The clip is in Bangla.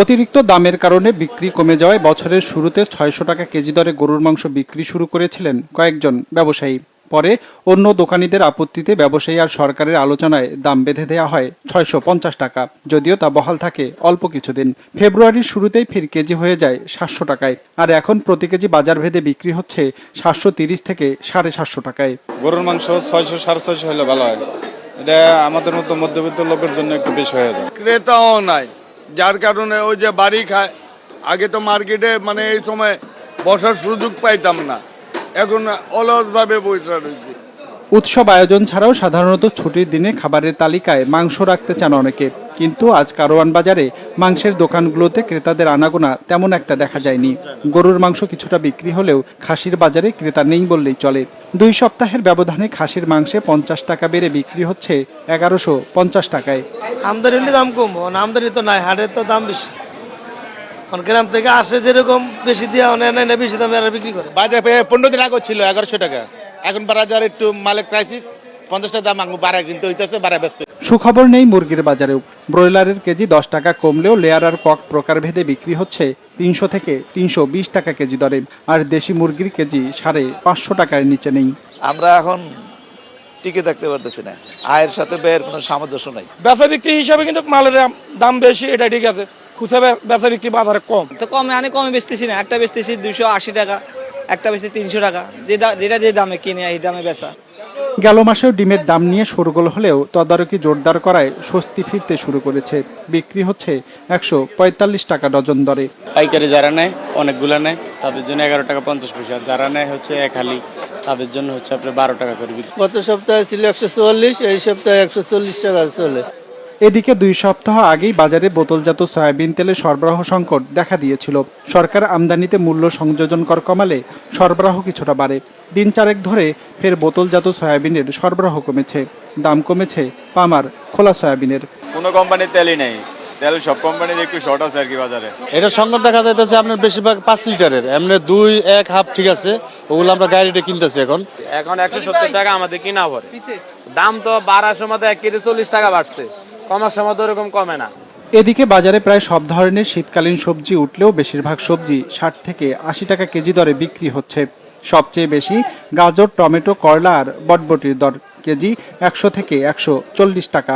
অতিরিক্ত দামের কারণে বিক্রি কমে যাওয়ায় বছরের শুরুতে ছয়শো টাকা কেজি দরে গরুর মাংস বিক্রি শুরু করেছিলেন কয়েকজন ব্যবসায়ী। পরে অন্য দোকানিদের আপত্তিতে ব্যবসায়ী আর সরকারের আলোচনায় দাম বেঁধে দেওয়া হয় ছয়শো পঞ্চাশ টাকা যদিও তা বহাল থাকে অল্প কিছুদিন। ফেব্রুয়ারির শুরুতেই ফির কেজি হয়ে যায় সাতশো টাকায় আর এখন প্রতি কেজি বাজার ভেদে বিক্রি হচ্ছে সাতশো তিরিশ থেকে সাড়ে সাতশো টাকায়। গরুর মাংস ছয়শো সাড়ে ছয়শো হলে ভালো হয়। এটা আমাদের মতো মধ্যবিত্ত লোকের জন্য একটু বেশি হয়ে যায়। ক্রেতাও নাই। যার কারণে ওই যে বাড়ি খায়, আগে তো মার্কেটে মানে এই সময় বসার সুযোগ পাইতাম না। এখন অলসভাবে বসে রয়েছি। উৎসব আয়োজন ছাড়াও সাধারণত ছুটির দিনে খাবারের তালিকায় মাংস রাখতে চান অনেকে। কিন্তু আজ কারওয়ান বাজারে মাংসের দোকানগুলোতে ক্রেতাদের আনাগোনা তেমন একটা দেখা যায়নি। গরুর মাংস কিছুটা বিক্রি হলেও খাসির বাজারে ক্রেতা নেই বললেই চলে। দুই সপ্তাহের ব্যবধানে খাসির মাংসে পঞ্চাশ টাকা বেড়ে বিক্রি হচ্ছে এগারোশো পঞ্চাশ টাকায়। আমদানি হলে দাম কম আমদানি তো নাই হাটের তো দাম বেশি। গ্রাম থেকে আসে যেরকম বেশি দিয়ে বেশি দামে বিক্রি করে। বাজার পনেরো দিন আগে ছিল এগারোশো টাকা। এখন বাজার একটু মালের ক্রাইসিস পঞ্চাশ টাকা দাম আঙু বাড়ায় কিন্তু হইতেছে বাড়ায় ব্যস্ত। সুখবর নেই মুরগির বাজারেও। ব্রয়লারের কেজি দশ টাকা কমলেও লেয়ার আর কক প্রকারভেদে বিক্রি হচ্ছে তিনশো থেকে তিনশো বিশ টাকা কেজি দরে আর দেশি মুরগির কেজি সাড়ে পাঁচশো টাকার নিচে নেই। আমরা এখন টিকে থাকতে পারতেছি না। আয়ের সাথে ব্যয়ের কোনো সামঞ্জস্য নাই। বেচা বিক্রি হিসাবে কিন্তু মালের দাম- দাম বেশি এটা ঠিক আছে। খুচরা বেচা বিক্রি বাজারে কম। তো কমে আনে কমে বেচতেছি না। একটা বেচতেছি দুশো আশি টাকা। একটা বেশি তিনশো টাকা। যে দা- যেটা যে দামে কিনে এই দামে বেচা। গেল মাসেও ডিমের দাম নিয়ে সরগোল হলেও তদারকি জোরদার করায় স্বস্তি ফিরতে শুরু করেছে। বিক্রি হচ্ছে একশো পঁয়তাল্লিশ টাকা ডজন দরে। পাইকারি যারা নেয় অনেকগুলো নেয় তাদের জন্য এগারো টাকা পঞ্চাশ পয়সা। যারা নেয় হচ্ছে এক হালি তাদের জন্য হচ্ছে আপনার বারো টাকা করে বিক্রি। গত সপ্তাহে ছিল একশো চুয়াল্লিশ এই সপ্তাহে একশো চল্লিশ টাকা চলে। এদিকে দুই সপ্তাহ আগেই বাজারে বোতলজাত সয়াবিন তেলের সরবরাহ সংকট দেখা দিয়েছিল। সরকার আমদানিতে মূল্য সংযোজন কর কমালে সরবরাহ কিছুটা বাড়ে। দিন চারেক ধরে ফের বোতলজাত সয়াবিনের সরবরাহ কমেছে। দাম কমেছে পামার খোলা সয়াবিনের। কোনো কোম্পানির তেলই নেই। তেল সব কোম্পানির একটু শর্ট আছে আর কি বাজারে। এটা সংকট দেখা যাইতেছে আপনার বেশিরভাগ পাঁচ লিটারের। এমনি দুই এক হাফ ঠিক আছে। ওগুলো আমরা গাড়িতে কিনতেছি এখন। এখন একশো সত্তর টাকা আমাদের কিনা পড়ে। দাম তো বাড়ার সময় তো এক কেজি চল্লিশ টাকা বাড়ছে। কমার সময় তো ওরকম কমে না। এদিকে বাজারে প্রায় সব ধরনের শীতকালীন সবজি উঠলেও বেশিরভাগ সবজি ষাট থেকে আশি টাকা কেজি দরে বিক্রি হচ্ছে। সবচেয়ে বেশি গাজর, টমেটো, করলা আর বটবটির দর কেজি একশো থেকে একশো চল্লিশ টাকা।